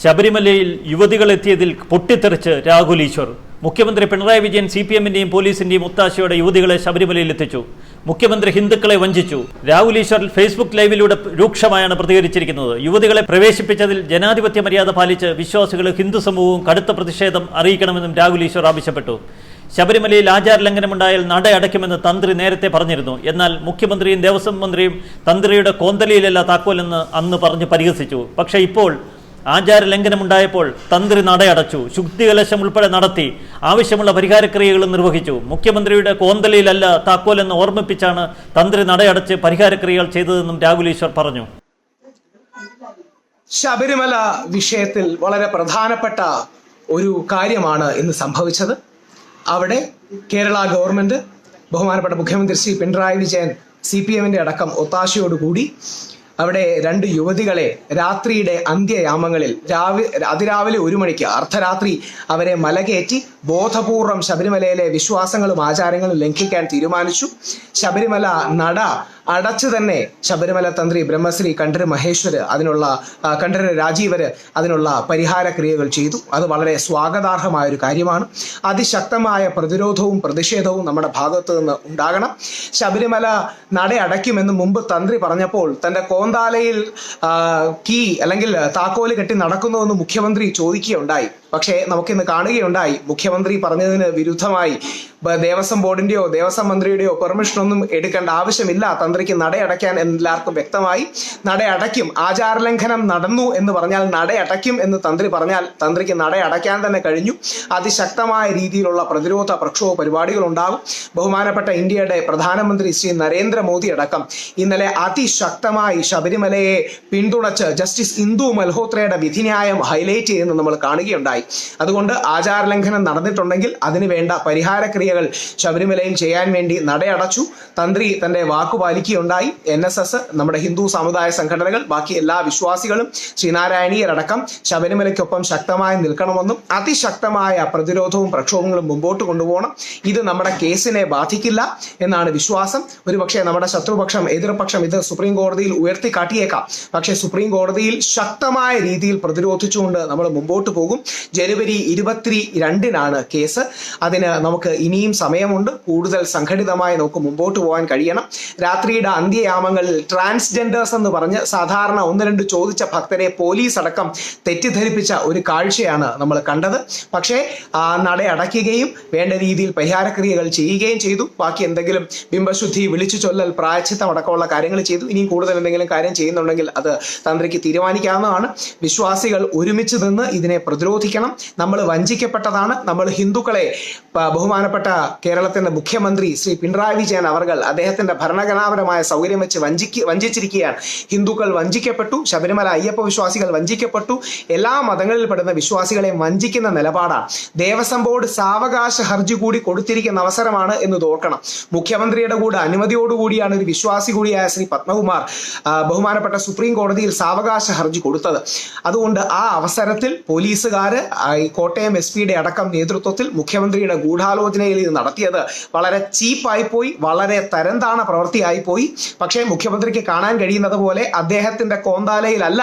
ശബരിമലയിൽ യുവതികൾ എത്തിയതിൽ പൊട്ടിത്തെറിച്ച് രാഹുൽ ഈശ്വർ. മുഖ്യമന്ത്രി പിണറായി വിജയൻ സി പി എമ്മിന്റെയും പോലീസിന്റെയും ഒത്താശയോടെ യുവതികളെ ശബരിമലയിൽ എത്തിച്ചു. മുഖ്യമന്ത്രി ഹിന്ദുക്കളെ വഞ്ചിച്ചു. രാഹുൽ ഈശ്വർ ഫേസ്ബുക്ക് ലൈവിലൂടെ രൂക്ഷമായാണ് പ്രതികരിച്ചിരിക്കുന്നത്. യുവതികളെ പ്രവേശിപ്പിച്ചതിൽ ജനാധിപത്യ മര്യാദ പാലിച്ച് വിശ്വാസികൾ ഹിന്ദു സമൂഹവും കടുത്ത പ്രതിഷേധം അറിയിക്കണമെന്നും രാഹുൽ ഈശ്വർ ആവശ്യപ്പെട്ടു. ശബരിമലയിൽ ആചാര ലംഘനമുണ്ടായാൽ നട അടയ്ക്കുമെന്ന് തന്ത്രി നേരത്തെ പറഞ്ഞിരുന്നു. എന്നാൽ മുഖ്യമന്ത്രിയും ദേവസ്വം മന്ത്രിയും തന്ത്രിയുടെ കോന്തലിയിലല്ല താക്കോലെന്ന് അന്ന് പറഞ്ഞ് പരിഹസിച്ചു. പക്ഷേ ഇപ്പോൾ ആചാര ലംഘനമുണ്ടായപ്പോൾ തന്ത്രി നടയടച്ചു. ശുദ്ധികലശം ഉൾപ്പെടെ നടത്തി. ആവശ്യമുള്ള പരിഹാരക്രിയകളും നിർവഹിച്ചു. മുഖ്യമന്ത്രിയുടെ കോന്തലിയിലല്ല താക്കോലെന്ന് ഓർമ്മിപ്പിച്ചാണ് തന്ത്രി നടയടച്ച് പരിഹാരക്രിയകൾ ചെയ്തതെന്നും രാഹുൽ ഈശ്വർ പറഞ്ഞു. ശബരിമല വിഷയത്തിൽ വളരെ പ്രധാനപ്പെട്ട ഒരു കാര്യമാണ് ഇന്ന് സംഭവിച്ചത്. അവിടെ കേരള ഗവൺമെന്റ് ബഹുമാനപ്പെട്ട മുഖ്യമന്ത്രി ശ്രീ പിണറായി വിജയൻ സി പി എമ്മിന്റെ അടക്കം ഒത്താശയോടുകൂടി അവിടെ രണ്ട് യുവതികളെ രാത്രിയുടെ അന്ത്യയാമങ്ങളിൽ രാവിലെ അതിരാവിലെ ഒരു മണിക്ക് അർദ്ധരാത്രി അവരെ മലകയറ്റി ബോധപൂർവം ശബരിമലയിലെ വിശ്വാസങ്ങളും ആചാരങ്ങളും ലംഘിക്കാൻ തീരുമാനിച്ചു. ശബരിമല നട അടച്ചു തന്നെ ശബരിമല തന്ത്രി ബ്രഹ്മശ്രീ കണ്ഠര് മഹേശ്വര് അതിനുള്ള കണ്ഠര് രാജീവര് അതിനുള്ള പരിഹാര ക്രിയകൾ ചെയ്തു. അത് വളരെ സ്വാഗതാർഹമായ ഒരു കാര്യമാണ്. അതിശക്തമായ പ്രതിരോധവും പ്രതിഷേധവും നമ്മുടെ ഭാഗത്തു നിന്ന് ഉണ്ടാകണം. ശബരിമല നട അടയ്ക്കുമെന്ന് മുമ്പ് തന്ത്രി പറഞ്ഞപ്പോൾ തന്റെ കോന്താലയിൽ ആ, കീ അല്ലെങ്കിൽ താക്കോൽ കെട്ടി നടക്കുന്നുവെന്ന് മുഖ്യമന്ത്രി ചോദിക്കുകയുണ്ടായി. പക്ഷേ നമുക്കിന്ന് കാണുകയുണ്ടായി മുഖ്യമന്ത്രി പറഞ്ഞതിന് വിരുദ്ധമായി ദേവസ്വം ബോർഡിന്റെയോ ദേവസ്വം മന്ത്രിയുടെയോ പെർമിഷൻ ഒന്നും എടുക്കേണ്ട ആവശ്യമില്ല. തന്ത്രിക്ക് നടയടയ്ക്കാൻ എല്ലാവർക്കും വ്യക്തമായി നടയടയ്ക്കും. ആചാരലംഘനം നടന്നു എന്ന് പറഞ്ഞാൽ നടയടയ്ക്കും എന്ന് തന്ത്രി പറഞ്ഞാൽ തന്ത്രിക്ക് നടയടയ്ക്കാൻ തന്നെ കഴിഞ്ഞു. അതിശക്തമായ രീതിയിലുള്ള പ്രതിരോധ പ്രക്ഷോഭ പരിപാടികൾ ഉണ്ടാകും ബഹുമാനപ്പെട്ട ഇന്ത്യയുടെ പ്രധാനമന്ത്രി ശ്രീ നരേന്ദ്രമോദി അടക്കം ഇന്നലെ അതിശക്തമായി ശബരിമലയെ പിന്തുണച്ച് ജസ്റ്റിസ് ഇന്ദു മൽഹോത്രയുടെ വിധിന്യായം ഹൈലൈറ്റ് ചെയ്യുന്നത് നമ്മൾ കാണുകയുണ്ടായി. അതുകൊണ്ട് ആചാരലംഘനം നടന്നിട്ടുണ്ടെങ്കിൽ അതിന് വേണ്ട പരിഹാര ക്രിയകൾ ശബരിമലയിൽ ചെയ്യാൻ വേണ്ടി നടയടച്ചു. തന്ത്രി തന്റെ വാക്കു പാലിക്കുകയുണ്ടായി. എൻ എസ് എസ് നമ്മുടെ ഹിന്ദു സമുദായ സംഘടനകൾ ബാക്കി എല്ലാ വിശ്വാസികളും ശ്രീനാരായണീയരടക്കം ശബരിമലയ്ക്കൊപ്പം ശക്തമായി നിൽക്കണമെന്നും അതിശക്തമായ പ്രതിരോധവും പ്രക്ഷോഭങ്ങളും മുമ്പോട്ട് കൊണ്ടുപോകണം. ഇത് നമ്മുടെ കേസിനെ ബാധിക്കില്ല എന്നാണ് വിശ്വാസം. ഒരുപക്ഷെ നമ്മുടെ ശത്രുപക്ഷം എതിർപക്ഷം ഇത് സുപ്രീം കോടതിയിൽ ഉയർത്തി കാട്ടിയേക്കാം പക്ഷേ സുപ്രീം കോടതിയിൽ ശക്തമായ രീതിയിൽ പ്രതിരോധിച്ചുകൊണ്ട് നമ്മൾ മുമ്പോട്ട് പോകും. ജനുവരി ഇരുപത്തി രണ്ടിനാണ് കേസ്. അതിന് നമുക്ക് ഇനിയും സമയമുണ്ട്. കൂടുതൽ സംഘടിതമായി നമുക്ക് മുമ്പോട്ട് പോകാൻ കഴിയണം. രാത്രിയുടെ അന്ത്യയാമങ്ങളിൽ ട്രാൻസ്ജെൻഡേഴ്സ് എന്ന് പറഞ്ഞ് സാധാരണ ഒന്ന് രണ്ട് ചോദിച്ച ഭക്തരെ പോലീസ് അടക്കം തെറ്റിദ്ധരിപ്പിച്ച ഒരു കാഴ്ചയാണ് നമ്മൾ കണ്ടത്. പക്ഷേ നട അടയ്ക്കുകയും വേണ്ട രീതിയിൽ പരിഹാരക്രിയകൾ ചെയ്യുകയും ചെയ്തു. ബാക്കി എന്തെങ്കിലും ബിംബശുദ്ധി വിളിച്ചു ചൊല്ലൽ പ്രായച്ചിത്തം അടക്കമുള്ള കാര്യങ്ങൾ ചെയ്തു. ഇനിയും കൂടുതൽ എന്തെങ്കിലും കാര്യം ചെയ്യുന്നുണ്ടെങ്കിൽ അത് തന്ത്രിക്ക് തീരുമാനിക്കാവുന്നതാണ്. വിശ്വാസികൾ ഒരുമിച്ച് നിന്ന് ഇതിനെ പ്രതിരോധിക്കണം നമ്മൾ വഞ്ചിക്കപ്പെട്ടതാണ്. നമ്മൾ ഹിന്ദുക്കളെ ബഹുമാനപ്പെട്ട കേരളത്തിന്റെ മുഖ്യമന്ത്രി ശ്രീ പിണറായി വിജയൻ അവർ അദ്ദേഹത്തിന്റെ ഭരണഘടനാപരമായ സൗകര്യം വെച്ച് വഞ്ചിക്ക് വഞ്ചിച്ചിരിക്കുകയാണ്. ഹിന്ദുക്കൾ വഞ്ചിക്കപ്പെട്ടു. ശബരിമല അയ്യപ്പ വിശ്വാസികൾ വഞ്ചിക്കപ്പെട്ടു. എല്ലാ മതങ്ങളിൽ പെടുന്ന വഞ്ചിക്കുന്ന നിലപാടാണ്. ദേവസ്വം ബോർഡ് സാവകാശ ഹർജി കൂടി കൊടുത്തിരിക്കുന്ന അവസരമാണ് എന്ന് തോർക്കണം. മുഖ്യമന്ത്രിയുടെ കൂടെ അനുമതിയോടുകൂടിയാണ് ഒരു വിശ്വാസി കൂടിയായ ശ്രീ പത്മകുമാർ ബഹുമാനപ്പെട്ട സുപ്രീം കോടതിയിൽ സാവകാശ ഹർജി കൊടുത്തത്. അതുകൊണ്ട് ആ അവസരത്തിൽ പോലീസുകാര് ഈ കോട്ടയം എസ് പിയുടെ അടക്കം നേതൃത്വത്തിൽ മുഖ്യമന്ത്രിയുടെ ഗൂഢാലോചനയിൽ ഇത് നടത്തിയത് വളരെ ചീപ്പായി പോയി വളരെ തരംതാണ പ്രവൃത്തിയായി പോയി. പക്ഷേ മുഖ്യമന്ത്രിക്ക് കാണാൻ കഴിയുന്നത് പോലെ അദ്ദേഹത്തിന്റെ കോന്താലയിലല്ല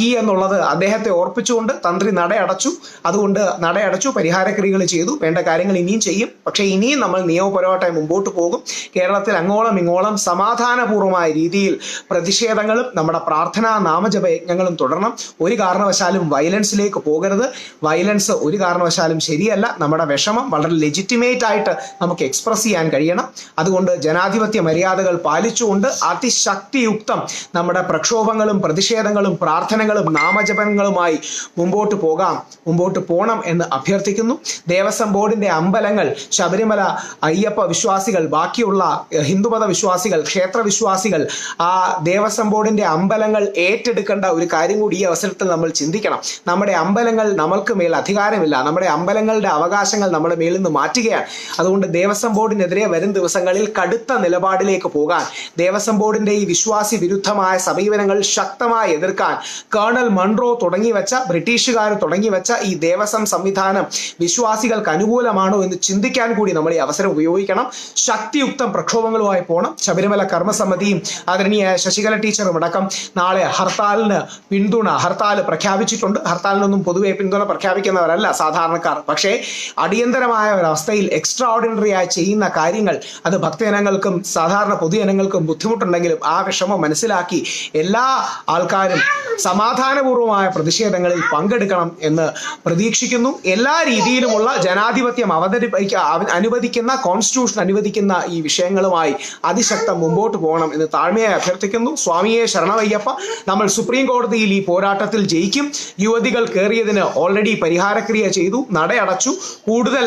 കീ എന്നുള്ളത് അദ്ദേഹത്തെ ഓർപ്പിച്ചുകൊണ്ട് തന്ത്രി നടയടച്ചു. അതുകൊണ്ട് നടയടച്ചു പരിഹാരക്രിയകൾ ചെയ്തു വേണ്ട കാര്യങ്ങൾ ഇനിയും ചെയ്യും. പക്ഷേ ഇനിയും നമ്മൾ നിയമപരമായിട്ട് മുമ്പോട്ട് പോകും. കേരളത്തിൽ അങ്ങോളം ഇങ്ങോളം സമാധാനപൂർവമായ രീതിയിൽ പ്രതിഷേധങ്ങളും നമ്മുടെ പ്രാർത്ഥനാ നാമജപയജ്ഞങ്ങളും തുടരണം. ഒരു കാരണവശാലും വയലൻസിലേക്ക് പോകരുത്. വയലൻസ് ഒരു കാരണവശാലും ശരിയല്ല. നമ്മുടെ വിഷമം വളരെ ലെജിറ്റിമേറ്റ് ആയിട്ട് നമുക്ക് എക്സ്പ്രസ് ചെയ്യാൻ കഴിയണം. അതുകൊണ്ട് ജനാധിപത്യ മര്യാദകൾ പാലിച്ചുകൊണ്ട് അതിശക്തിയുക്തം നമ്മുടെ പ്രക്ഷോഭങ്ങളും പ്രതിഷേധങ്ങളും പ്രാർത്ഥനകളും നാമജപങ്ങളുമായി മുമ്പോട്ട് പോകാം. മുമ്പോട്ട് പോകണം എന്ന് അഭ്യർത്ഥിക്കുന്നു. ദേവസ്വം ബോർഡിന്റെ അമ്പലങ്ങൾ ശബരിമല അയ്യപ്പ വിശ്വാസികൾ ബാക്കിയുള്ള ഹിന്ദുമത വിശ്വാസികൾ ക്ഷേത്ര വിശ്വാസികൾ ആ ദേവസ്വം ബോർഡിന്റെ അമ്പലങ്ങൾ ഏറ്റെടുക്കേണ്ട ഒരു കാര്യം കൂടി ഈ അവസരത്തിൽ നമ്മൾ ചിന്തിക്കണം. നമ്മുടെ അമ്പലങ്ങൾ നമ്മൾക്ക് മേൽ അധികാരമില്ല. നമ്മുടെ അമ്പലങ്ങളുടെ അവകാശങ്ങൾ നമ്മുടെ മേലിൽ നിന്ന് മാറ്റുകയാണ്. അതുകൊണ്ട് ദേവസ്വം ബോർഡിനെതിരെ വരും ദിവസങ്ങളിൽ കടുത്ത നിലപാടിലേക്ക് പോകാൻ ദേവസ്വം ബോർഡിന്റെ ഈ വിശ്വാസി വിരുദ്ധമായ സമീപനങ്ങൾ ശക്തമായി എതിർക്കാൻ കേണൽ മൺറോ തുടങ്ങി വെച്ച ബ്രിട്ടീഷുകാർ തുടങ്ങി വെച്ച ഈ ദേവസ്വം സംവിധാനം വിശ്വാസികൾക്ക് അനുകൂലമാണോ എന്ന് ചിന്തിക്കാൻ കൂടി നമ്മൾ ഈ അവസരം ഉപയോഗിക്കണം. ശക്തിയുക്തം പ്രക്ഷോഭങ്ങളുമായി പോകണം ശബരിമല കർമ്മസമിതിയും ആദരണീയ ശശികല ടീച്ചറും അടക്കം നാളെ ഹർത്താലിന് പിന്തുണ ഹർത്താൽ പ്രഖ്യാപിച്ചിട്ടുണ്ട്. ഹർത്താലിനൊന്നും പൊതുവെ പിന്തുണ പ്രഖ്യാപിക്കുന്നവരല്ല സാധാരണക്കാർ. പക്ഷേ അടിയന്തരമായ ഒരവസ്ഥയിൽ എക്സ്ട്രാ ഓർഡിനറി ആയി ചെയ്യുന്ന കാര്യങ്ങൾ അത് ഭക്തജനങ്ങൾക്കും സാധാരണ പൊതുജനങ്ങൾക്കും ബുദ്ധിമുട്ടുണ്ടെങ്കിലും ആ വിഷമം മനസ്സിലാക്കി എല്ലാ ആൾക്കാരും സമാധാനപൂർവമായ പ്രതിഷേധങ്ങളിൽ പങ്കെടുക്കണം എന്ന് പ്രതീക്ഷിക്കുന്നു. എല്ലാ രീതിയിലുമുള്ള ജനാധിപത്യം അവതരിപ്പിക്ക അവ- അനുവദിക്കുന്ന കോൺസ്റ്റിറ്റ്യൂഷൻ അനുവദിക്കുന്ന ഈ വിഷയങ്ങളുമായി അതിശക്തം മുമ്പോട്ട് പോകണം എന്ന് താഴ്മയായി അഭ്യർത്ഥിക്കുന്നു. സ്വാമിയെ ശരണമയ്യപ്പ നമ്മൾ സുപ്രീം കോടതിയിൽ ഈ പോരാട്ടത്തിൽ ജയിക്കും. യുവതികൾ കയറിയതിന് ഓൾറെഡി പരിഹാരക്രിയ ചെയ്തു നടയടച്ചു. കൂടുതൽ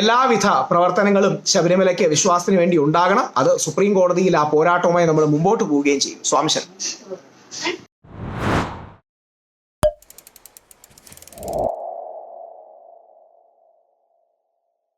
എല്ലാവിധ പ്രവർത്തനങ്ങളും ശബരിമലയ്ക്ക് വിശ്വാസത്തിന് വേണ്ടി ഉണ്ടാകണം. അത് സുപ്രീം കോടതിയിൽ ആ പോരാട്ടവുമായി നമ്മൾ മുമ്പോട്ട് പോവുകയും ചെയ്യും. സ്വാമി ശരണം.